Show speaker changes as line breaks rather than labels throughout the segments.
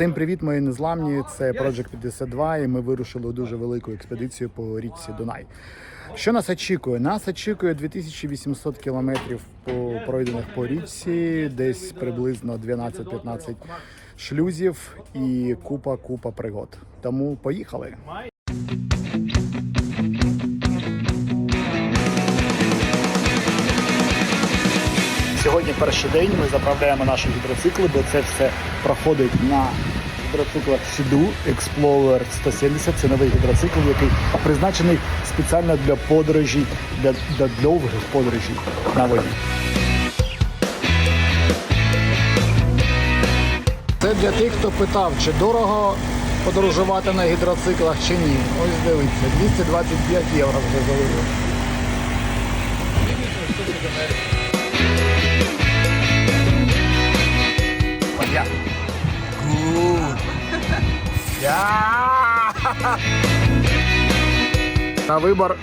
Всім привіт, мої незламні. Це Project 52, і ми вирушили у дуже велику експедицію по річці Дунай. Що нас очікує? Нас очікує 2800 кілометрів по пройдених по річці, десь приблизно 12-15 шлюзів і купа купа пригод. Тому поїхали. Сьогодні перший день ми заправляємо наші гідроцикли, бо це все проходить на гідроциклах Сіду Explorer 170. Це новий гідроцикл, який призначений спеціально для подорожей, для, для довгих подорожей на воді. Це для тих, хто питав, чи дорого подорожувати на гідроциклах чи ні. Ось дивіться, 225 євро вже залили. Я. На вибір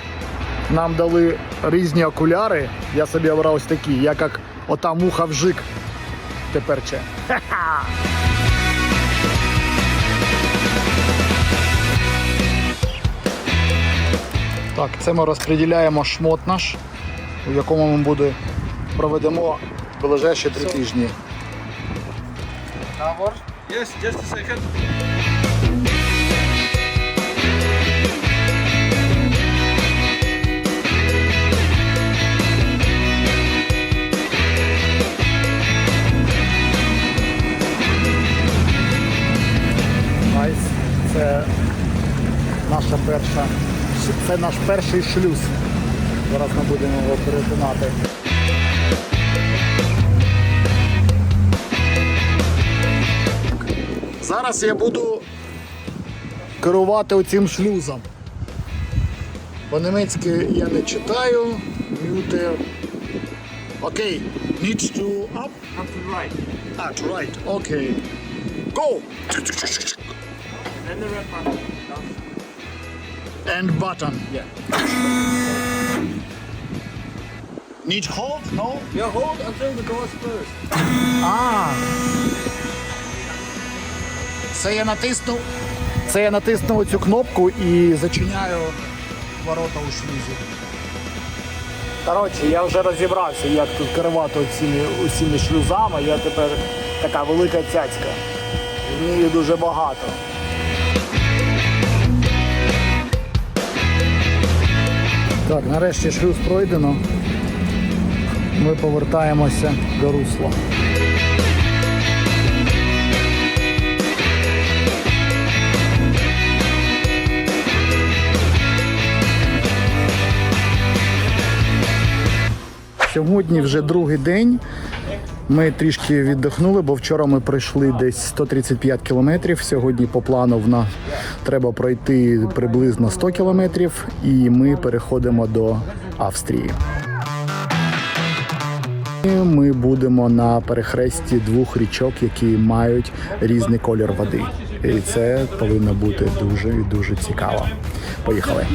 нам дали різні окуляри. Я собі обрав ось такі. Я як ота муха вжик. Тепер че. Так, це ми розподіляємо шмот наш, у якому ми буде проведемо ближайші три тижні.
Yes, just a second.
Перша. Це наш перший шлюз. Зараз ми будемо його перетинати. Зараз я буду керувати оцим шлюзом. По-німецьки я не читаю. Мюте. Окей. Needs to up.
Up to right.
Ah, to right. Okay. Go!
Then the red button.
And button.
Yeah.
Need hold? No?
Yeah, hold until the doors close.
А. Це я натиснув. Це я натиснув цю кнопку і зачиняю ворота у шлюзі. Коротше, я вже розібрався, як тут керувати цими усіми шлюзами. Я тепер така велика цяцька. Вмію дуже багато. Так, нарешті шлюз пройдено. Ми повертаємося до русла. Сьогодні вже другий день. Ми трішки віддихнули, бо вчора ми пройшли десь 135 кілометрів. Сьогодні по плану в нас треба пройти приблизно 100 кілометрів, і ми переходимо до Австрії. Ми будемо на перехресті двох річок, які мають різний колір води. І це повинно бути дуже і дуже цікаво. Поїхали.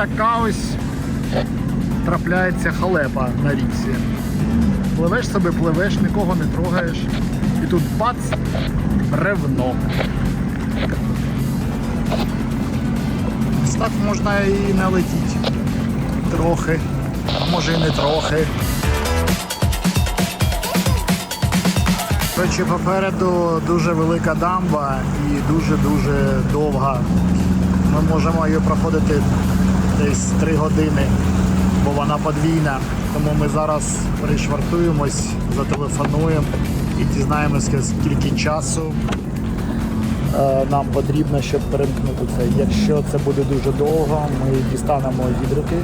Така ось трапляється халепа на річці. Пливеш собі, пливеш, нікого не трогаєш. І тут бац, ревно. Так можна і налетіти. Трохи. А може і не трохи. Коротше, попереду дуже велика дамба і дуже-дуже довга. Ми можемо її проходити десь 3 години, бо вона подвійна. Тому ми зараз пришвартуємось, зателефонуємо і дізнаємося, скільки часу е, нам потрібно, щоб перемкнути це. Якщо це буде дуже довго, ми дістанемо гідроки,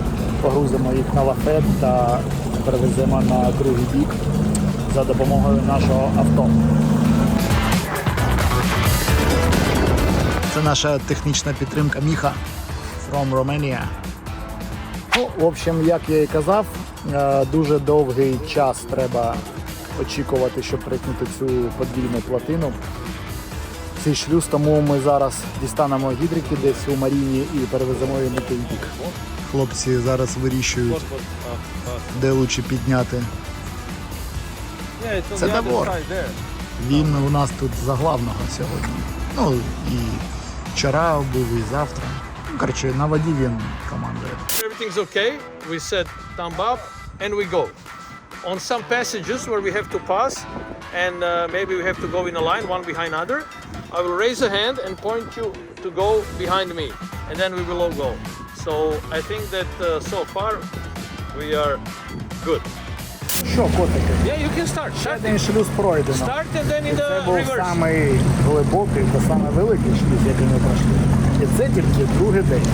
погрузимо їх на лафет та перевеземо на другий бік за допомогою нашого авто. Це наша технічна підтримка Міха from Romania. Ну, в общем, як я і казав, е, дуже довгий час треба очікувати, щоб прикнути цю подвійну платину. цей шлюз, тому ми зараз дістанемо гідрики десь у Маріні і перевеземо її на той бік. Хлопці зараз вирішують, де лучше підняти. Це Давор. Він у нас тут за главного сьогодні. Ну і вчора був, і завтра. Ну, коротше, на воді він командує.
Everything's okay. We set thumb up and we go. On some passages where we have to pass and uh, maybe we have to go in a line, one behind other, I will raise a hand and point you to go behind me, and then we will all go. So I think that uh, so far we are good.
Що, котики?
Yeah, you can start. Start,
Один шлюз пройдено.
start and then in
Це
the
був
reverse.
самий глибокий та самий великий шлюз, який ми пройшли. І це тільки другий день.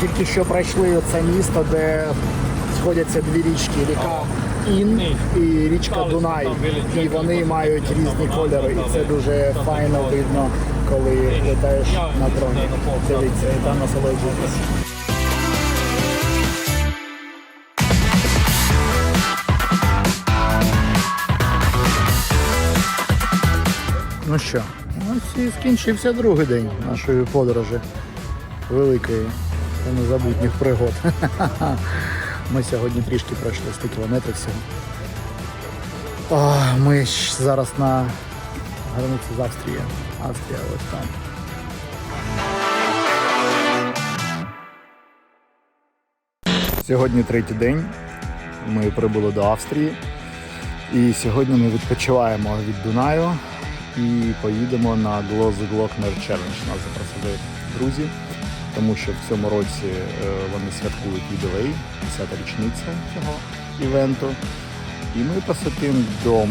Тільки що пройшли це місто, де сходяться дві річки, ріка Ін і річка Дунай. І вони мають різні кольори. І це дуже файно видно, коли летаєш на дроні. Дивіться, і там насолоджуєтесь. Ну що, ось і скінчився другий день нашої подорожі великої та незабутніх пригод. Ми сьогодні трішки пройшли 100 кілометрів всього. Ми зараз на границі з Австрією. Австрія ось там. Сьогодні третій день. Ми прибули до Австрії. І сьогодні ми відпочиваємо від Дунаю і поїдемо на Gloss Glockner Challenge. Нас запросили друзі, тому що в цьому році е, вони святкують ювілей, 10-та річниця цього івенту. І ми посетимо дом,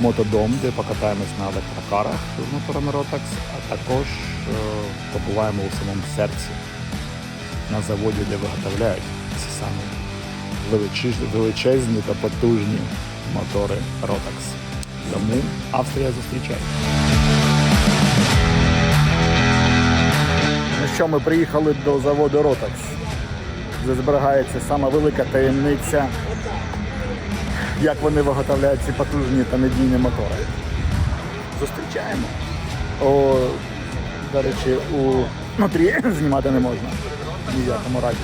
мотодом, де покатаємось на електрокарах з моторами Rotax, а також е, побуваємо у самому серці на заводі, де виготовляють ці самі величезні та потужні мотори Rotax. Тому Австрія зустрічає. Що, ми приїхали до заводу Rotax, де зберігається сама велика таємниця, як вони виготовляють ці потужні та надійні мотори. Зустрічаємо. О, до речі, у внутрі знімати не можна. Ні в якому разі.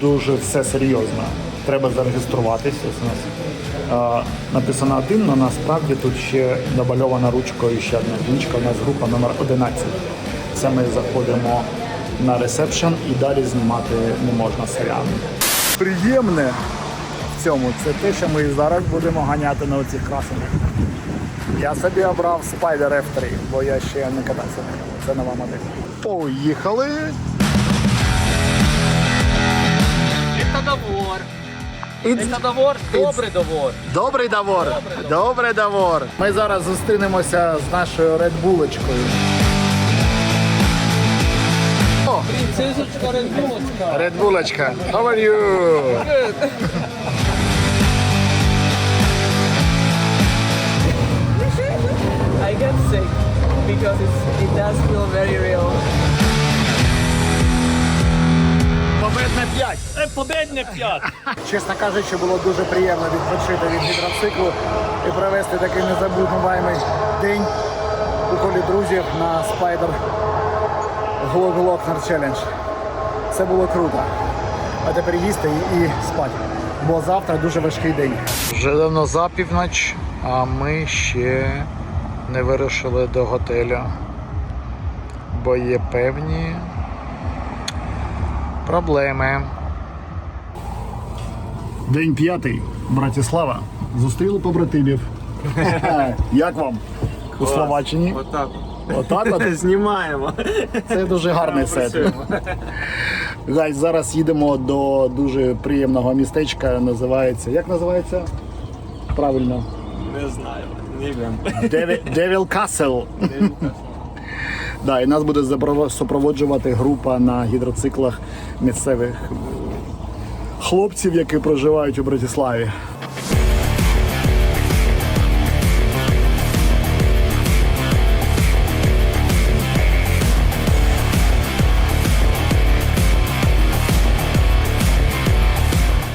Дуже все серйозно. Треба зареєструватись. Ось у нас е, написано один, але насправді тут ще намальована ручкою ще одна книжка. У нас група номер 11. Це ми заходимо на ресепшн і далі знімати не можна селян. Приємне в цьому це те, що ми зараз будемо ганяти на оцих красенах. Я собі обрав Spider F3, бо я ще не катався на ньому. Це нова модель. Поїхали!
Это довор. Это довор, добрий довор.
Добрий давор! Добрий давор! Ми зараз зустрінемося з нашою редбулочкою. О,
Редбулочка.
редбулочка, how are you?
I get sick because it's, it does feel very real.
Победне 5.
Е, Победне п'ят.
Чесно кажучи, було дуже приємно відпочити від гідроциклу і провести такий незабутній день у колі друзів на Spider Glockner Challenge. Це було круто. А тепер їсти і, і спати. Бо завтра дуже важкий день. Вже давно за північ, а ми ще не вирушили до готелю. Бо є певні проблеми. День п'ятий, Братислава. Зустріли побратимів. Як вам? У Словаччині?
Отак.
Отак от?
Знімаємо.
Це дуже гарний сет. Зараз їдемо до дуже приємного містечка. Називається. Як називається? Правильно.
Не знаю. Не wiem.
Деві- Devil Да, і нас буде супроводжувати група на гідроциклах місцевих хлопців, які проживають у Братиславі.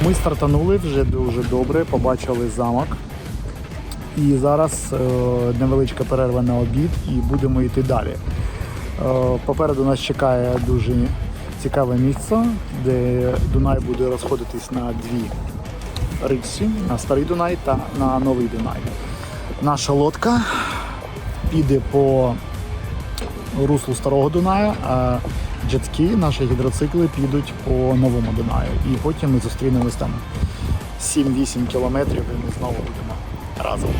Ми стартанули вже дуже добре, побачили замок. І зараз е, невеличка перерва на обід і будемо йти далі. Е, Попереду нас чекає дуже цікаве місце, де Дунай буде розходитись на дві річці, на старий Дунай та на новий Дунай. Наша лодка піде по руслу старого Дунаю, а джетські, наші гідроцикли підуть по новому Дунаю. І потім ми зустрінемось там 7-8 кілометрів і ми знову будемо разом.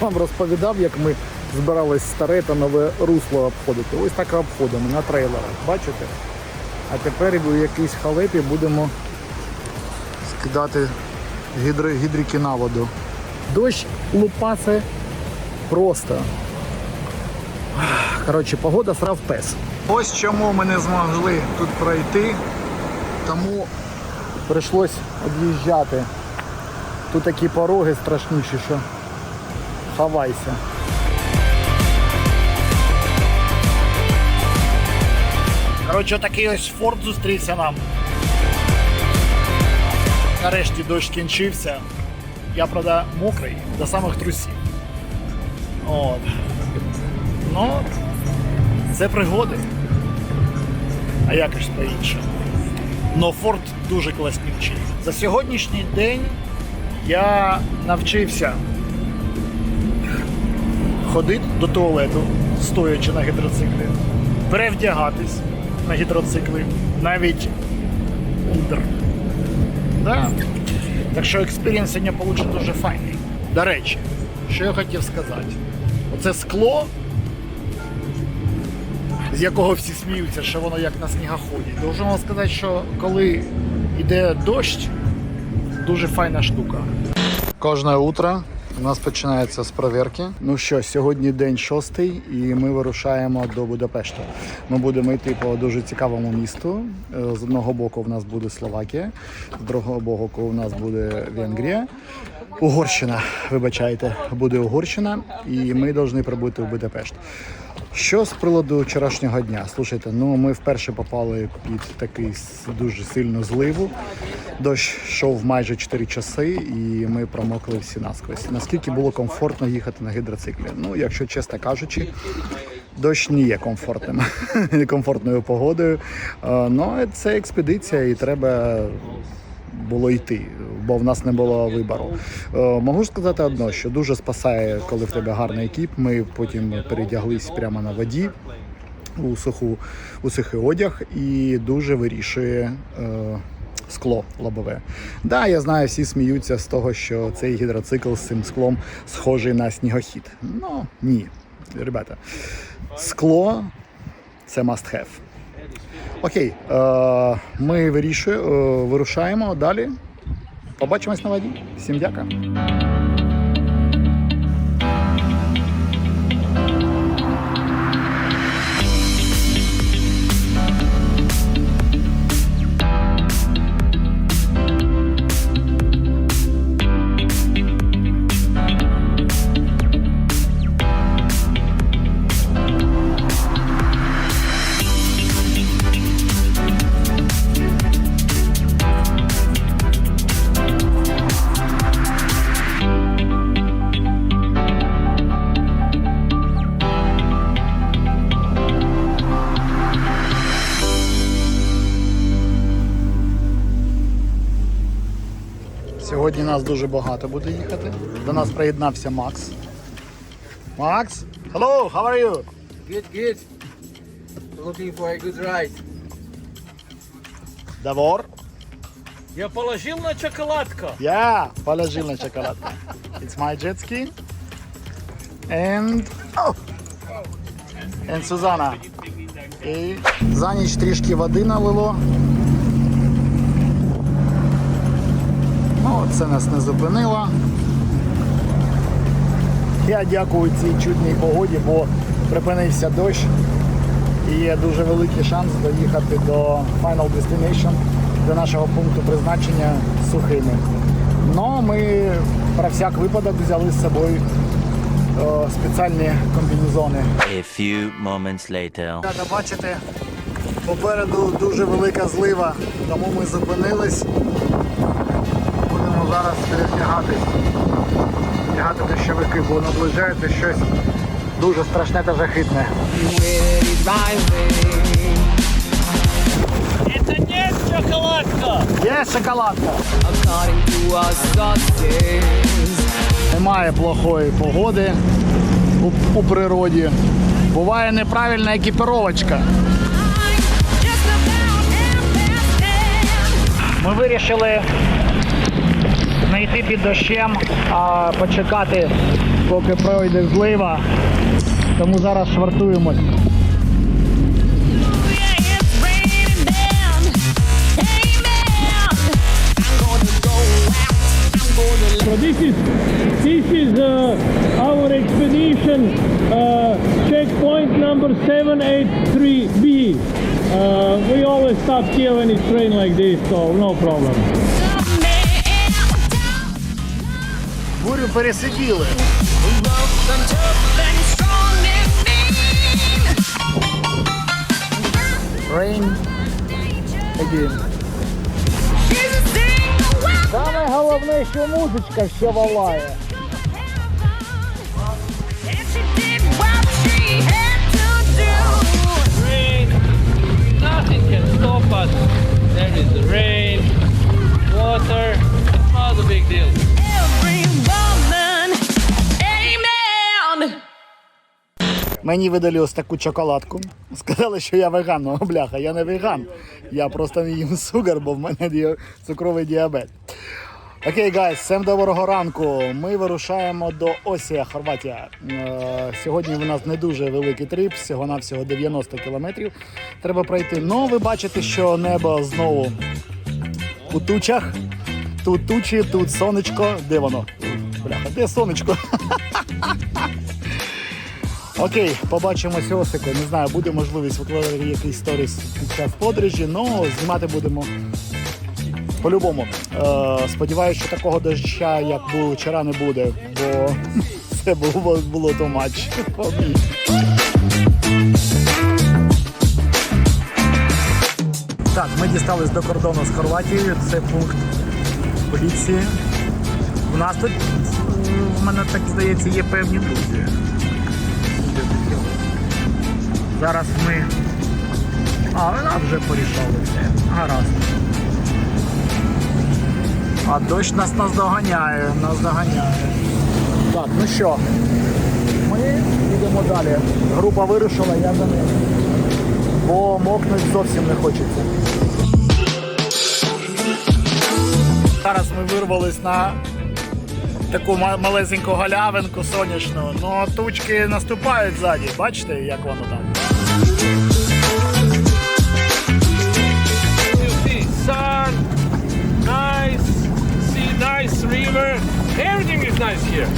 Вам розповідав, як ми збирались старе та нове русло обходити. Ось так обходимо на трейлерах. Бачите? А тепер у якійсь халепі будемо скидати гідри, гідрики на воду. Дощ лупасе просто. Коротше, погода срав пес. Ось чому ми не змогли тут пройти, тому прийшлось об'їжджати. Тут такі пороги страшніші, що хавайся. Коротше, такий ось форт зустрівся нам. Нарешті дощ скінчився. Я, правда, мокрий до самих трусів. От. Ну, це пригоди. А як ж по-іншому. Но форт дуже класнючий. За сьогоднішній день я навчився ходити до туалету, стоячи на гідроциклі, перевдягатись на гідроцикли, навіть ундер. Да. Так що експірієнс сьогодні вийде дуже файний. До речі, що я хотів сказати? Оце скло, з якого всі сміються, що воно як на снігоході. Должу вам сказати, що коли йде дощ, дуже файна штука. Кожне утро у нас починається з провірки. Ну що, сьогодні день шостий, і ми вирушаємо до Будапешта. Ми будемо йти по дуже цікавому місту. Е, З одного боку в нас буде Словакія, з другого боку у нас буде Венгрія. Угорщина, вибачайте, буде Угорщина, і ми повинні прибути в Будапешт. Що з приладу вчорашнього дня? Слушайте, ну ми вперше попали під такий дуже сильну зливу. Дощ йшов майже 4 часи, і ми промокли всі насквозь. Наскільки було комфортно їхати на гідроциклі? Ну, якщо чесно кажучи, дощ не є комфортним, комфортною погодою. Е, Ну, це експедиція, і треба було йти, бо в нас не було вибору. Е, можу сказати одно, що дуже спасає, коли в тебе гарний екіп. Ми потім передяглись прямо на воді у суху у сухий одяг і дуже вирішує. Е, Скло лобове. Да, я знаю, всі сміються з того, що цей гідроцикл з цим склом схожий на снігохід. Ну ні, ребята. Скло це must have. Окей, е, ми вирішуємо, е, вирушаємо далі. Побачимось на воді. Всім дякую. Нас дуже багато буде їхати. До нас приєднався Макс. Макс? Hello, how are you?
Good, good. Looking for a good ride.
Давор?
Я положил на шоколадку.
Yeah, положил на шоколад. It's my jet ski. And... Oh! And Сузана. І за ніч трішки води налило. Це нас не зупинило. Я дякую цій чудній погоді, бо припинився дощ. І є дуже великий шанс доїхати до Final Destination, до нашого пункту призначення сухими. Ну, ми про всяк випадок взяли з собою е, спеціальні комбінезони.
A few moments later.
Бачите, попереду дуже велика злива, тому ми зупинились зараз перевдягатись, вдягати дощовики, бо наближається щось дуже страшне та жахитне.
Это не шоколадка!
Є шоколадка! Немає плохої погоди у, у природі. Буває неправильна екіпіровочка. Ми вирішили не під дощем, а почекати, поки пройде злива. Тому зараз швартуємось.
So this is this is uh, our expedition uh, checkpoint number 783B. Uh, we always stop here when it's rain like this, so no problem.
Бурю пересиділи. Rain again. Саме головне, що музичка ще волає.
Rain, nothing can stop us. There is the rain, water, it's not a big deal.
Мені видали ось таку чоколадку. Сказали, що я веган. Ну, бляха, я не веган. Я просто не їм цукор, бо в мене цукровий діабет. Окей, гайс, всім доброго ранку. Ми вирушаємо до Осія, Хорватія. Е, Сьогодні в нас не дуже великий трип, всього навсього 90 кілометрів. Треба пройти. Ну, ви бачите, що небо знову у тучах. Тут тучі, тут сонечко. Де воно? Бляха, де сонечко? Окей, побачимося осику. Не знаю, буде можливість викладати якийсь сторіс під час подорожі, але знімати будемо по-любому. Е, сподіваюся, що такого доща, як був вчора, не буде, бо це було, було for me. Так, ми дістались до кордону з Хорватією. Це пункт поліції. У нас тут, в мене так здається, є певні друзі. Зараз ми. А, вона вже порішали все. Гаразд. А дощ нас наздоганяє, наздоганяє. Так, ну що, ми йдемо далі. Група вирушила, я за ним. Бо мокнуть зовсім не хочеться. Зараз ми вирвались на таку малесеньку галявинку сонячну. Ну тучки наступають ззаді. Бачите, як воно там?
Everything is nice here.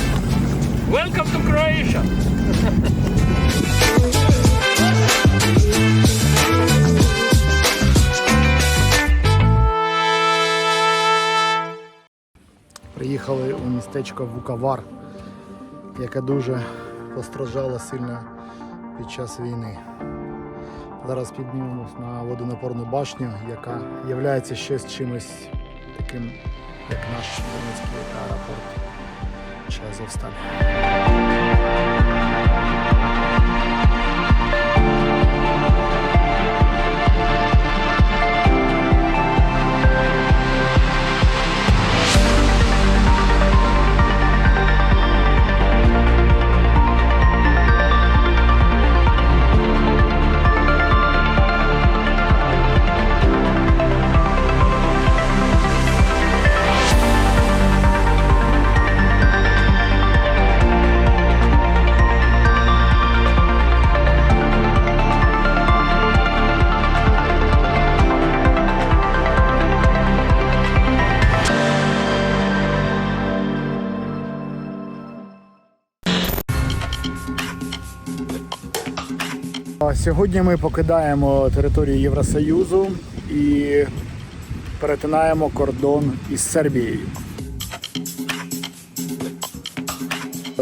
Welcome to Croatia.
Приїхали у містечко Вукавар, яке дуже постраждало сильно під час війни. Зараз піднімемось на водонапорну башню, яка є щось чимось таким, як наш Донецький аеропорт чи Азовсталь. Сьогодні ми покидаємо територію Євросоюзу і перетинаємо кордон із Сербією.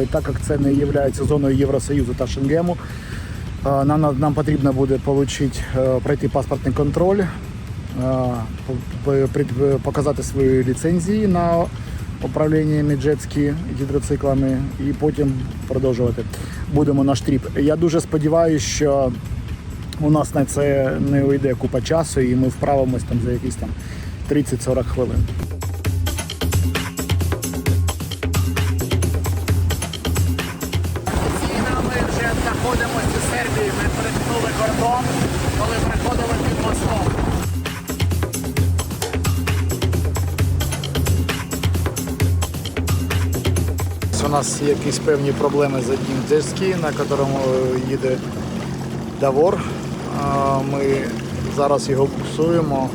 І так як це не є зоною Євросоюзу та Шенгему, е, нам, нам потрібно буде получить, е, пройти паспортний контроль, е, показати свої ліцензії на управліннями джетські гідроциклами і потім продовжувати будемо наш тріп. Я дуже сподіваюся, що у нас на це не уйде купа часу, і ми вправимось там за якісь там 30-40 хвилин. Нас якісь певні проблеми з одним джетські, на якому їде Давор. Ми зараз його буксуємо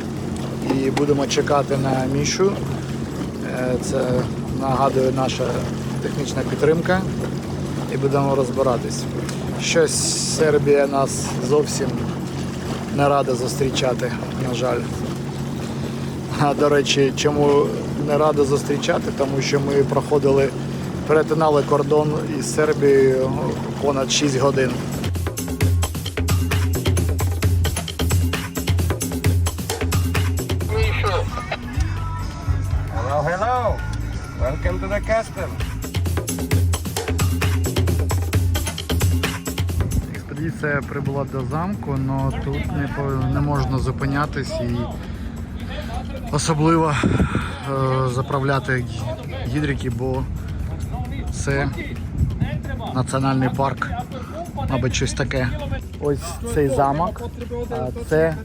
і будемо чекати на Мішу. Е, Це нагадує наша технічна підтримка і будемо розбиратись. Щось Сербія нас зовсім не рада зустрічати, на жаль. А до речі, чому не рада зустрічати? Тому що ми проходили, перетинали кордон із Сербією понад 6 годин.
Hello, hello. Welcome to the custom.
Експедиція прибула до замку, але тут не, не можна зупинятись і особливо е, заправляти гідрики, бо це національний парк, мабуть, щось таке. Ось цей замок, це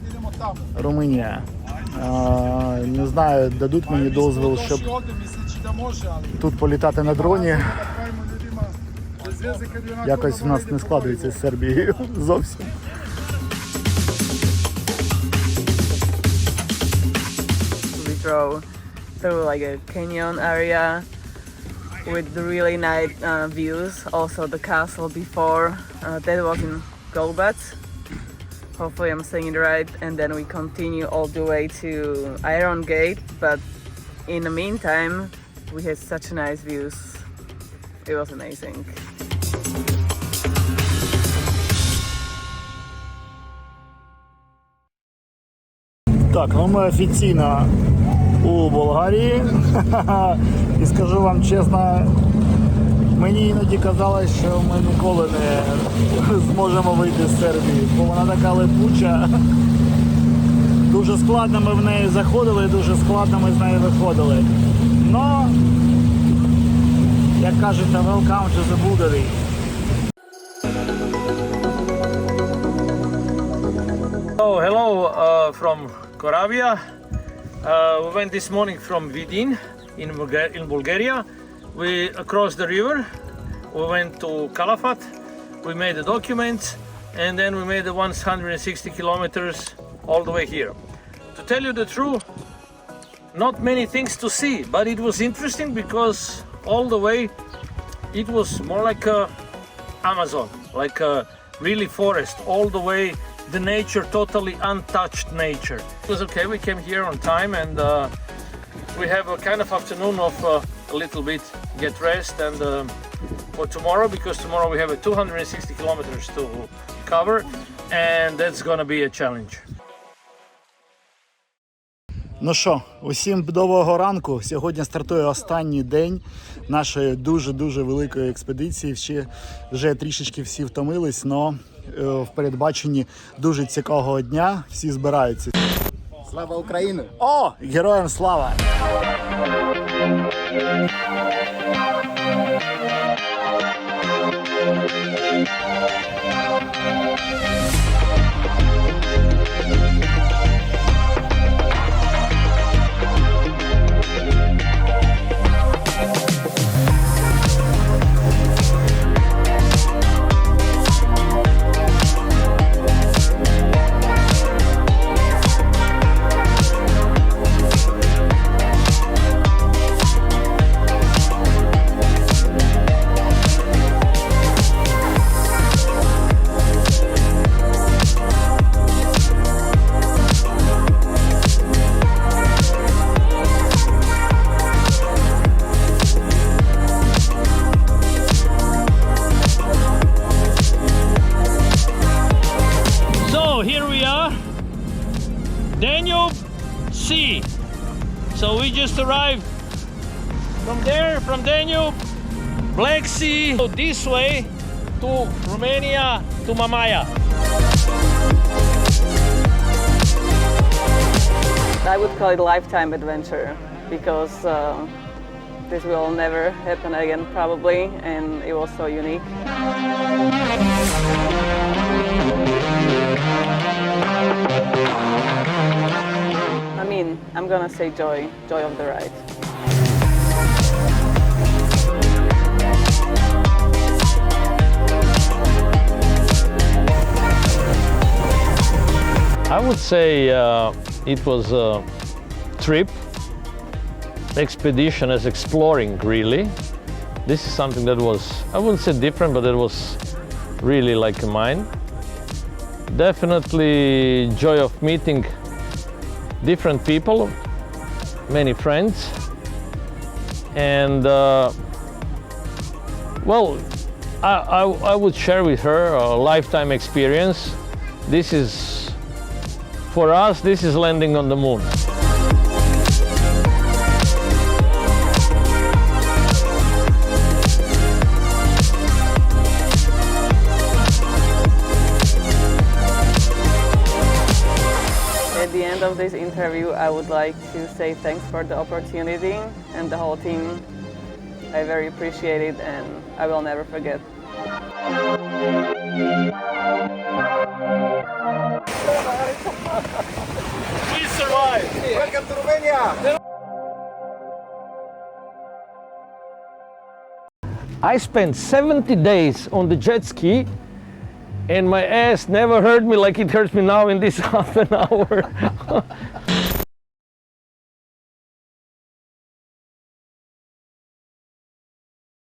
Румунія. Не знаю, дадуть мені дозвіл, щоб тут політати на дроні. Якось в нас не складується з Сербією зовсім.
drove through like a canyon area with really nice uh, views. Also, the castle before uh, that was in Golbat. Hopefully, I'm saying it right. And then we continue all the way to Iron Gate. But in the meantime, we had such nice views. It was amazing.
Так, ну ми офіційно у Болгарії. І скажу вам чесно, мені іноді казалось, що ми ніколи не зможемо вийти з Сербії, бо вона така липуча. Дуже складно ми в неї заходили, дуже складно ми з неї виходили. Но, як кажуть, welcome to the Bulgari.
Oh, hello uh, from Koravia. Uh, we went this morning from Vidin in, Bulga- in Bulgaria. We crossed the river. We went to Calafat. We made the documents, and then we made the 160 kilometers all the way here. To tell you the truth, not many things to see, but it was interesting because all the way it was more like a Amazon, like a really forest, all the way the nature, totally untouched nature. It was okay, we came here on time and uh, we have a kind of afternoon of uh, a little bit get rest and uh, for tomorrow because tomorrow we have a 260 kilometers to cover and that's gonna be a challenge.
Ну що, усім доброго ранку. Сьогодні стартує останній день нашої дуже-дуже великої експедиції. Ще вже трішечки всі втомились, але в передбаченні дуже цікавого дня всі збираються.
Слава Україні!
О, героям слава!
So this way to Romania, to Mamaia.
I would call it lifetime adventure because uh, this will never happen again, probably, and it was so unique. I mean, I'm gonna say joy, joy of the ride.
I would say uh, it was a trip, expedition as exploring really. This is something that was, I wouldn't say different, but it was really like mine. Definitely joy of meeting different people, many friends, and uh, well, I, I, I would share with her a lifetime experience. This is for us, this is landing on the moon.
At the end of this interview, I would like to say thanks for the opportunity and the whole team. I very appreciate it and I will never forget.
We survived!
Welcome to Romania!
I spent 70 days on the jet ski and my ass never hurt me like it hurts me now in this half an hour.